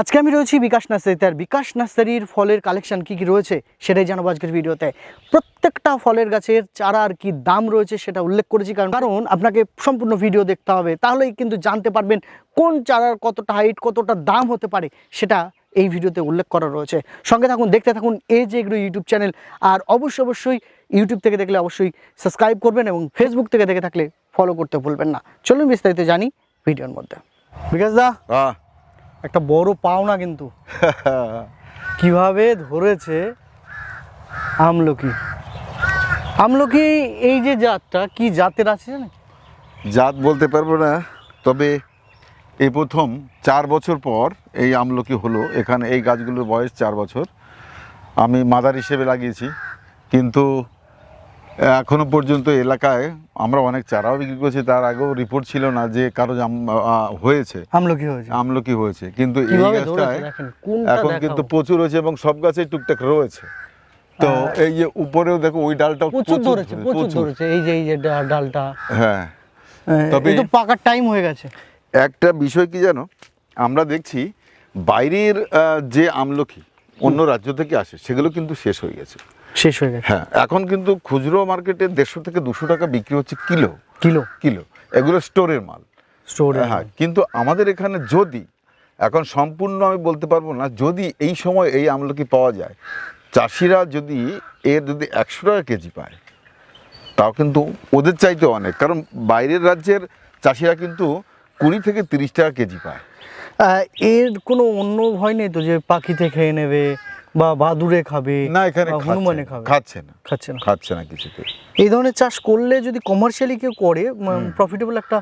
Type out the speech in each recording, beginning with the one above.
আজকে আমি রয়েছি বিকাশ নার্সারিতে, আর বিকাশ নার্সারির ফলের কালেকশন কি কি রয়েছে সেটাই জানাব আজকের ভিডিওতে। প্রত্যেকটা ফলের গাছের চারার কি দাম রয়েছে সেটা উল্লেখ করেছি, কারণ কারণ আপনাকে সম্পূর্ণ ভিডিও দেখতে হবে। তাহলেই কিন্তু জানতে পারবেন কোন চারার কতটা হাইট কতটা দাম হতে পারে সেটা এই ভিডিওতে উল্লেখ করা রয়েছে। সঙ্গে থাকুন, দেখতে থাকুন এই যে এগুলো ইউটিউব চ্যানেল আর অবশ্যই অবশ্যই ইউটিউব থেকে দেখলে অবশ্যই সাবস্ক্রাইব করবেন এবং ফেসবুক থেকে দেখে থাকলে ফলো করতে ভুলবেন না। চলুন বিস্তারিত জানি ভিডিওর মধ্যে। বিকাশ দা হ্যাঁ। একটা বড় পাওনা কিন্তু। কীভাবে ধরেছে আমলকি? আমলকি এই যে জাতটা, কি জাতের আছে জানেন? জাত বলতে পারব না, তবে এই প্রথম চার বছর পর এই আমলকি হলো। এখানে এই গাছগুলোর বয়স চার বছর। আমি মাদার হিসেবে লাগিয়েছি, কিন্তু এখনও পর্যন্ত এলাকায় আমরা অনেক চারাও বিক্রি করছি তার আগেও রিপোর্ট ছিল না যে কারও জাম- হয়েছে। আমলকি হয়েছে। আমলকি হয়েছে। কিন্তু এই গাছটায় এখন কিন্তু প্রচুর হয়েছে এবং সব গাছে টুকটাক রয়েছে। তো এই যে উপরেও দেখো ওই ডালটাও প্রচুর ধরেছে প্রচুর ধরেছে। এই যে এই যে ডালটা। হ্যাঁ। তবে তো পাকার টাইম হয়ে গেছে। একটা বিষয় কি জানো? আমরা দেখছি বাইরের যে আমলকি অন্য রাজ্য থেকে আসে সেগুলো কিন্তু শেষ হয়ে গেছে। শেষ হয়ে গেছে। হ্যাঁ এখন কিন্তু খুচরো মার্কেটে দেড়শো থেকে দুশো টাকা বিক্রি হচ্ছে কিলো। কিলো। কিলো। এগুলো স্টোরের মাল। স্টোরে হ্যাঁ কিন্তু আমাদের এখানে যদি এখন সম্পূর্ণ আমি বলতে পারব না যদি এই সময় এই আমলকি পাওয়া যায় চাষিরা যদি এর যদি একশো টাকা কেজি পায় তাও কিন্তু ওদের চাইতে অনেক। কারণ বাইরের রাজ্যের চাষিরা কিন্তু কুড়ি থেকে তিরিশ টাকা কেজি পায়। এর কোনো অন্য ভয় নেই তো যে পাখিতে খেয়ে নেবে? বা বাদুড়ে খাবে না এখানে হনুমানে খাবে। খাচ্ছে না। খাচ্ছে না। খাচ্ছে না কিছুতে। এই ধরনের চাষ করলে যদি কমার্শিয়ালি কেউ করে প্রফিটেবল একটা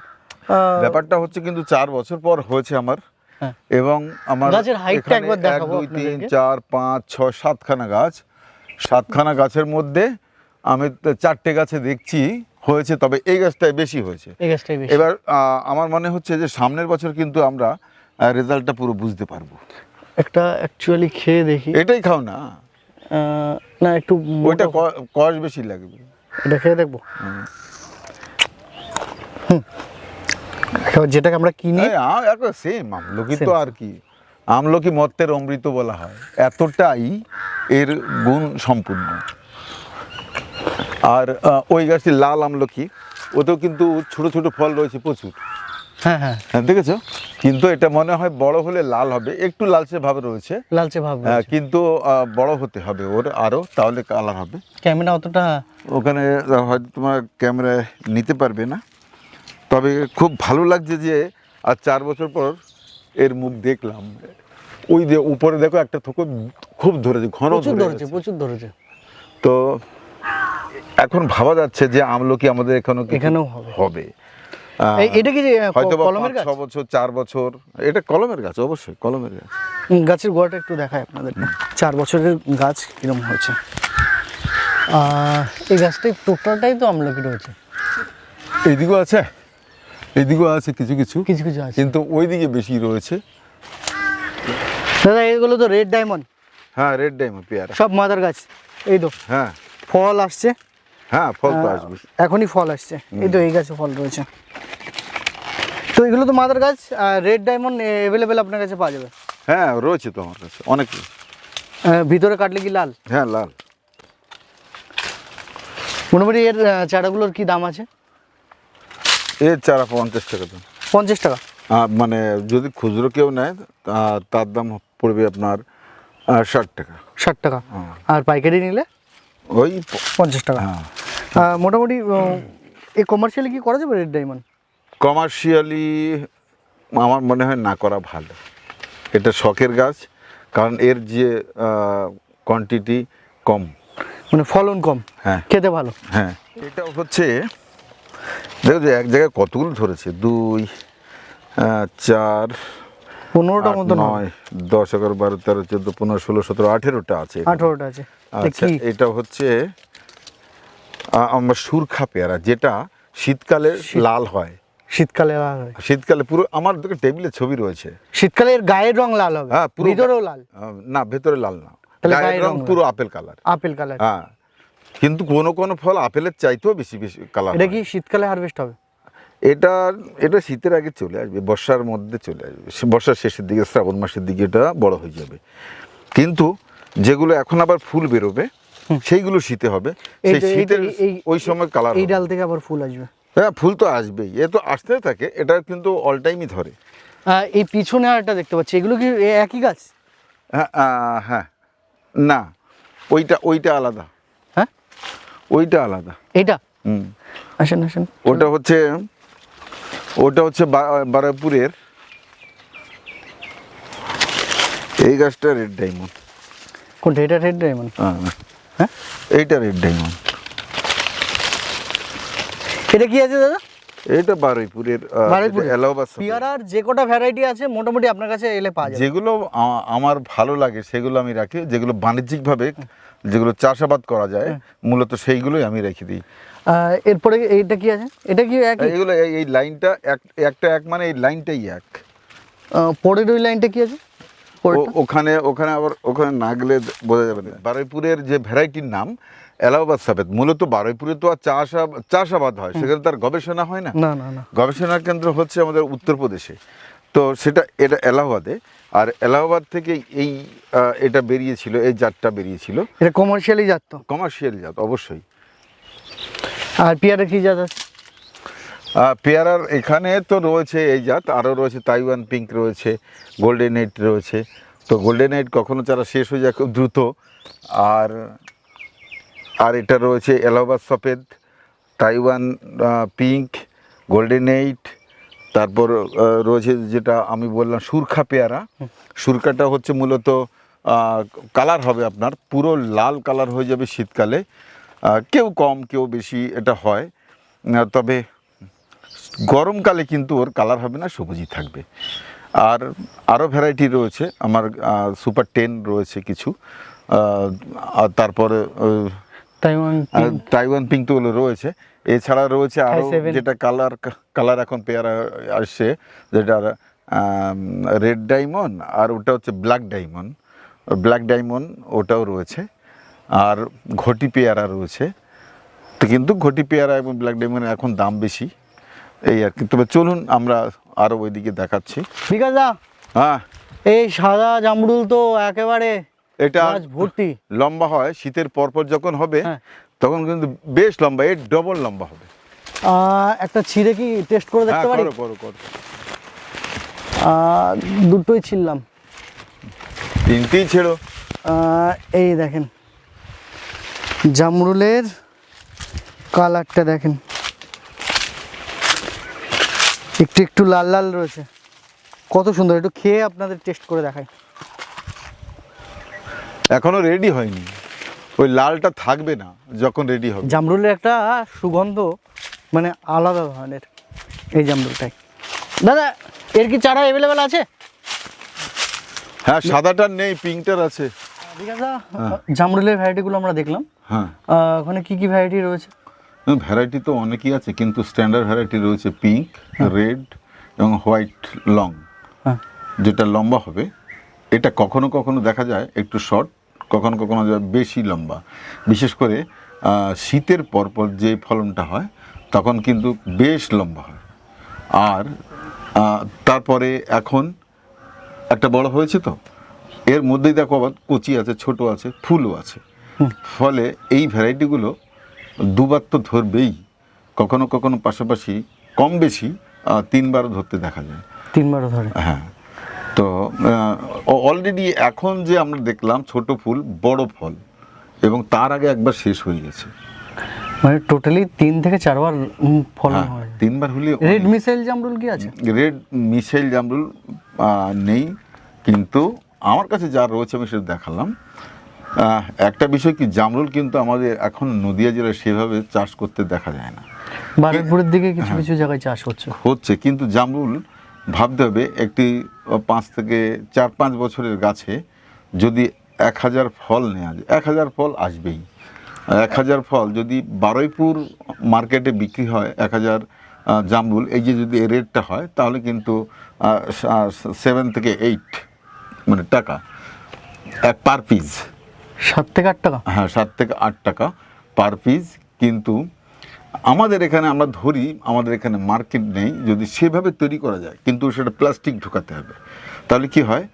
ব্যাপারটা হচ্ছে কিন্তু চার বছর পর হয়েছে আমার। হ্যাঁ। এবং আমার গাছের height টা এখানে একবার দেখাবো দুই তিন আপনাদেরকে। চার পাঁচ ছয় সাতখানা গাছ। সাতখানা গাছের মধ্যে আমি চারটে গাছে দেখছি হয়েছে তবে এই গাছটাই বেশি হয়েছে। এই গাছটাই বেশি। এবার আমার মনে হচ্ছে যে সামনের বছর কিন্তু আমরা রেজাল্টটা পুরো বুঝতে পারব। একটা অ্যাকচুয়ালি খেয়ে দেখি। এটাই খাও না। না একটু ওইটা মোটা- ক- কষ বেশি লাগবে। এটা খেয়ে দেখব। হুম। যেটাকে আমরা কিনি সেম আমলকি তো আর কি। আমলকি মত্তের অমৃত বলা হয়। এতটাই এর গুণ সম্পূর্ণ। আর ওই গাছটি লাল আমলকি ওতেও কিন্তু ছোট ছোট ফল রয়েছে প্রচুর। হ্যাঁ হ্যাঁ। হ্যাঁ দেখেছ? কিন্তু এটা মনে হয় বড় হলে লাল হবে। একটু লালচে ভাবে রয়েছে। লালচে ভাব কিন্তু বড় হতে হবে ওর আরও তাহলে কালার হবে। ক্যামেরা অতটা ওখানে হয়তো তোমার ক্যামেরায় নিতে পারবে না। তবে খুব ভালো লাগছে যে আর চার বছর পর এর মুখ দেখলাম। ওই যে উপরে দেখো একটা থোকো খুব ধরেছে ঘন ধরেছে প্রচুর ধরেছে। তো এখন ভাবা যাচ্ছে যে আমলকি আমাদের এখানেও এখানেও হবে। এটা কি হয়তো কলমের গাছ? ছ বছর চার বছর এটা কলমের গাছ অবশ্যই কলমের গাছ। গাছের গোড়াটা একটু দেখায় আপনাদের চার বছরের গাছ কিরম হয়েছে? এই গাছটাই টোটালটাই তো আমলকি রয়েছে। এইদিকেও আছে এইদিকেও আছে কিছু কিছু কিছু কিছু আছে। কিন্তু ওইদিকে বেশি রয়েছে। দাদা এগুলো তো রেড ডায়মন্ড। হ্যাঁ রেড ডায়মন্ড পেয়ারা। সব মাদার গাছ। এই তো হ্যাঁ। ফল আসছে। হ্যাঁ ফল তো আসবে এখনই ফল আসছে। এই তো এই গাছে ফল রয়েছে। তো এগুলো তো মাদার গাছ রেড ডায়মন্ড অ্যাভেলেবেল আপনার কাছে পাওয়া যাবে? হ্যাঁ রয়েছে তো আমার কাছে অনেক ভিতরে কাটলে কি লাল? হ্যাঁ লাল। মোটামুটি এর চারাগুলোর কি দাম আছে? এর চারা পঞ্চাশ টাকা দাম। পঞ্চাশ টাকা? মানে যদি খুচরো কেউ নেয় তার দাম পড়বে আপনার ষাট টাকা। ষাট টাকা। হ্যাঁ। আর পাইকারি নিলে? ওই পঞ্চাশ টাকা। হ্যাঁ। মোটামুটি এই কমার্শিয়ালি কি করা যাবে রেড ডায়মন্ড কমার্শিয়ালি আমার মনে হয় না করা ভালো। এটা শখের গাছ কারণ এর যে কোয়ান্টিটি কম। মানে ফলন কম। হ্যাঁ। খেতে ভালো। হ্যাঁ। এটা হচ্ছে দেখো যে এক জায়গায় কতগুলো ধরেছে? দুই চার পনেরোটা মতন নয়। দশ এগারো বারো তেরো চোদ্দ পনেরো ষোলো সতেরো আঠেরোটা আছে। আঠারোটা আছে। আচ্ছা এটা হচ্ছে আমরা সুরখা পেয়ারা যেটা শীতকালে লাল হয়। শীতকালে লাল হয়। শীতকালে পুরো আমার দিকে টেবিলে ছবি রয়েছে। শীতকালে এর গায়ের রং লাল হবে। হ্যাঁ, পুরো ভিতরেও লাল। না ভেতরে লাল না। গায়ের রং পুরো আপেল কালার। Apple colour. হ্যাঁ কিন্তু কোন কোন ফল আপেলের চাইতেও বেশি বেশি কালার এটা কি শীতকালে হারভেস্ট হবে? এটা এটা শীতের আগে চলে আসবে বর্ষার মধ্যে চলে আসবে। বর্ষার শেষের দিকে শ্রাবণ মাসের দিকে এটা বড় হয়ে যাবে। কিন্তু যেগুলো এখন আবার ফুল বেরোবে সেইগুলো শীতে হবে। সেই শীতের ওই সময় কালার এই ডাল থেকে আবার ফুল আসবে। হ্যাঁ ফুল তো আসবেই। এ তো আসতে থাকে এটা কিন্তু অল টাইমই ধরে। এই পিছনে আর একটা দেখতে পাচ্ছি এগুলো কি একই গাছ? হ্যাঁ হ্যাঁ। না ওইটা ওইটা আলাদা। হ্যাঁ? ওইটা আলাদা। এইটা হুম। আসেন আসেন। ওটা হচ্ছে ওটা হচ্ছে বা- বারুইপুরের এই গাছটা রেড ডায়মন্ড কোনটা? এটা রেড ডায়মন্ড হ্যাঁ এইটা রেড ডায়মন্ড এটা কি আছে দাদা? এইটা বারুইপুরের এলাহাবাদ পিয়ারার যে কটা ভ্যারাইটি আছে মোটামুটি আপনার কাছে এলে পাওয়া যাবে। যেগুলো আমার ভালো লাগে সেগুলো আমি রাখি। যেগুলো বাণিজ্যিকভাবে যেগুলো চাষাবাদ করা যায় মূলত সেইগুলোই আমি রেখে দিই। এরপরে এইটা কি আছে? এটা কি এক এইগুলো এই লাইনটা এক একটা এক মানে এই লাইনটাই এক। পরের ওই লাইনটা কি আছে? ওখানে ওখানে আবার ওখানে না গেলে বোঝা যাবে না। বারুইপুরের যে ভ্যারাইটির নাম এলাহাবাদ সাফেদ মূলত বারুইপুরে তো আর চাষ চাষাবাদ হয়। সেখানে তার গবেষণা হয় না? না না না। গবেষণা কেন্দ্র হচ্ছে আমাদের উত্তরপ্রদেশে তো সেটা এটা এলাহাবাদে। আর এলাহাবাদ থেকে এই এটা বেরিয়েছিল এই জাতটা বেরিয়েছিল। এটা কমার্শিয়ালি জাত তো? কমার্শিয়াল জাত অবশ্যই। আর পিয়ারা কি জাত আছে? পেয়ারার এখানে তো রয়েছে এই জাত আরও রয়েছে তাইওয়ান পিঙ্ক রয়েছে গোল্ডেন এইট রয়েছে। তো গোল্ডেন এইট কখনো চারা শেষ হয়ে যায় খুব দ্রুত। আর আর এটা রয়েছে Allahabad Safeda Taiwan pink golden eight. তারপর রয়েছে যেটা আমি বললাম সুরখা পেয়ারা। সুরখাটা হচ্ছে মূলত কালার হবে আপনার পুরো লাল কালার হয়ে যাবে শীতকালে। কেউ কম কেউ বেশি এটা হয়। তবে গরমকালে কিন্তু ওর কালার হবে না সবুজই থাকবে। আর আরও ভ্যারাইটি রয়েছে আমার সুপার টেন রয়েছে কিছু। আর তারপরে তাইওয়ান পিঙ্ক তো রয়েছে। এছাড়া রয়েছে আরও যেটা কালার কালার এখন পেয়ারা আসছে যেটা রেড ডায়মন্ড আর ওটা হচ্ছে ব্ল্যাক ডায়মন্ড ব্ল্যাক ডায়মন্ড ওটাও রয়েছে। আর ঘটি পেয়ারা রয়েছে। তো কিন্তু ঘটি পেয়ারা এবং ব্ল্যাক ডায়মন্ড এখন দাম বেশি। এই আর কি। তবে চলুন আমরা আরও ওইদিকে দেখাচ্ছি। বিকাশ দা হ্যাঁ। এই সাদা জামরুল তো একেবারে এটা ভর্তি। লম্বা হয় শীতের পরপর যখন হবে হ্যাঁ। তখন কিন্তু বেশ লম্বা এর ডবল লম্বা হবে। একটা ছিঁড়ে কি টেস্ট করে দেখতে হ্যাঁ পারি? করো করো দুটোই ছিললাম তিনটেই ছেড়ো। এই দেখেন। জামরুলের কালারটা দেখেন। একটু একটু লাল লাল রয়েছে। কত সুন্দর একটু খেয়ে আপনাদের টেস্ট করে দেখাই। এখনও রেডি হয়নি। ওই লালটা থাকবে না যখন রেডি হবে। জামরুলের একটা সুগন্ধ মানে আলাদা ধরনের। এই জামরুলটাই। দাদা এর কি চারা অ্যাভেলেবেল আছে? হ্যাঁ সাদাটার নেই পিঙ্কটার আছে। বিকাশদা জামরুলের ভ্যারাইটিগুলো আমরা দেখলাম। হ্যাঁ। ওখানে কি কি ভ্যারাইটি রয়েছে? ভ্যারাইটি তো অনেকই আছে কিন্তু স্ট্যান্ডার্ড ভ্যারাইটি রয়েছে পিঙ্ক রেড এবং হোয়াইট লং হ্যাঁ। যেটা লম্বা হবে এটা কখনো কখনো দেখা যায় একটু শর্ট কখনো কখনো বেশি লম্বা। বিশেষ করে শীতের পরপর যে ফলনটা হয় তখন কিন্তু বেশ লম্বা হয়। আর তারপরে এখন একটা বড় হয়েছে তো? এর মধ্যেই দেখো আবার কচি আছে ছোট আছে ফুলও আছে। ফলে এই ভ্যারাইটিগুলো দুবার তো ধরবেই। কখনো কখনো পাশাপাশি কম বেশি তিনবারও ধরতে দেখা যায়। তিনবারও ধরে? হ্যাঁ। তো অলরেডি এখন যে আমরা দেখলাম ছোট ফুল বড় ফল এবং তার আগে একবার শেষ হয়ে গেছে। মানে টোটালি তিন থেকে চারবার ফলন হ্যাঁ হয়। তিনবার হলে রেড মিসাইল জামরুল কি আছে? রেড মিশেল জামরুল নেই কিন্তু আমার কাছে যা রয়েছে আমি সেটা দেখালাম। একটা বিষয় কি জামরুল কিন্তু আমাদের এখন নদিয়া জেলায় সেভাবে চাষ করতে দেখা যায় না। বারুইপুরের দিকে কিছু হ্যাঁ। কিছু জায়গায় চাষ হচ্ছে। হচ্ছে কিন্তু জামরুল ভাবতে হবে একটি পাঁচ থেকে চার পাঁচ বছরের গাছে যদি এক হাজার ফল নেওয়া যায় এক হাজার ফল আসবেই। এক হাজার ফল যদি বারুইপুর মার্কেটে বিক্রি হয় এক হাজার জামরুল এই যে যদি রেটটা হয় তাহলে কিন্তু সেভেন থেকে এইট মানে টাকা এক পার পিস সাত থেকে আট টাকা? হ্যাঁ সাত থেকে আট টাকা পার পিস কিন্তু আমাদের এখানে আমরা ধরি আমাদের এখানে মার্কেট নেই যদি সেভাবে তৈরি করা যায় কিন্তু সেটা প্লাস্টিক ঢোকাতে হবে। তাহলে কি হয়?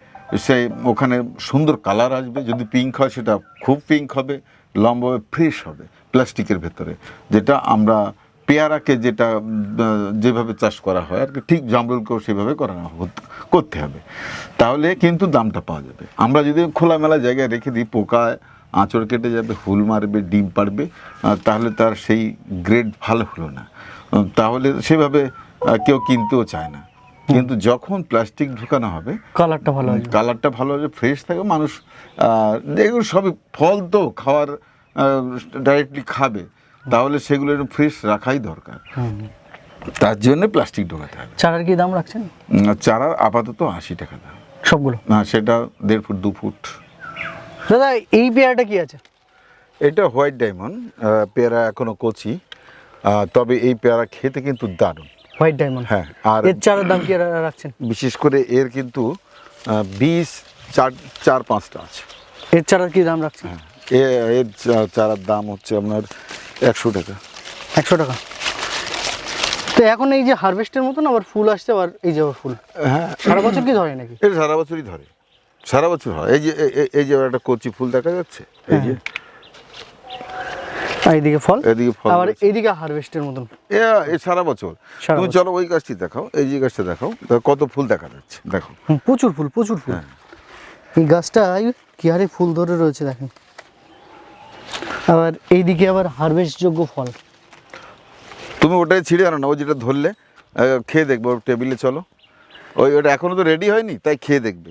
সে ওখানে সুন্দর কালার আসবে যদি পিঙ্ক হয় সেটা খুব পিঙ্ক হবে লম্বাভাবে ফ্রেশ হবে প্লাস্টিকের ভেতরে যেটা আমরা পেয়ারাকে যেটা যেভাবে চাষ করা হয় আর কি ঠিক জামরুলকেও সেভাবে করা করতে হবে। তাহলে কিন্তু দামটা পাওয়া যাবে। আমরা যদি খোলামেলা জায়গায় রেখে দিই পোকায় আঁচড় কেটে যাবে হুল মারবে ডিম পারবে তাহলে তার সেই গ্রেড ভালো হলো না। তাহলে সেভাবে কেউ কিনতেও চায় না। কিন্তু যখন প্লাস্টিক ঢুকানো হবে কালারটা ভালো আসবে। কালারটা ভালো হবে ফ্রেশ থাকে মানুষ এগুলো সবই ফল তো খাওয়ার ডাইরেক্টলি খাবে। তাহলে সেগুলো একটু ফ্রেশ রাখাই দরকার। তার জন্য প্লাস্টিক ঢোকাতে হবে। চারার কি দাম রাখছেন? চারার আপাতত আশি টাকা দাম। সবগুলো? না সেটা দেড় ফুট দু ফুট। দাদা এই পেয়ারাটা কি আছে? এটা হোয়াইট ডায়মন্ড পেয়ারা এখনও কচি। তবে এই পেয়ারা খেতে কিন্তু দারুণ। হোয়াইট ডায়মন্ড হ্যাঁ আর এর চারার দাম কি রাখছেন? বিশেষ করে এর কিন্তু বিশ চার চার পাঁচটা আছে। এর চারার কি দাম রাখছেন? হ্যাঁ এ- এর চারার দাম হচ্ছে আপনার একশো টাকা। একশো টাকা। তো এখন এই যে হারভেস্টের মতন আবার ফুল আসছে আবার এই যে আবার ফুল। হ্যাঁ। সারা বছর কি ধরে নাকি? এটা সারা বছরই ধরে। সারা বছর হয়। এই যে এই যে একটা কচি ফুল দেখা যাচ্ছে? এই যে। এইদিকে ফল? এদিকে ফল আবার এইদিকে হারভেস্টের মতন। এ এ সারা বছর। তুমি চলো ওই গাছটি দেখাও এই যে গাছটা দেখাও কত ফুল দেখা যাচ্ছে? দেখো। প্রচুর ফুল প্রচুর ফুল। হ্যাঁ। এই গাছটায় কি হারে ফুল ধরে রয়েছে দেখেন। আবার এইদিকে আবার হারভেস্ট যোগ্য ফল। তুমি ওটাই ছিঁড়ে আনো না ওই যেটা ধরলে খেয়ে দেখব টেবিলে চলো। ওই ওটা এখনও তো রেডি হয়নি, তাই খেয়ে দেখবে।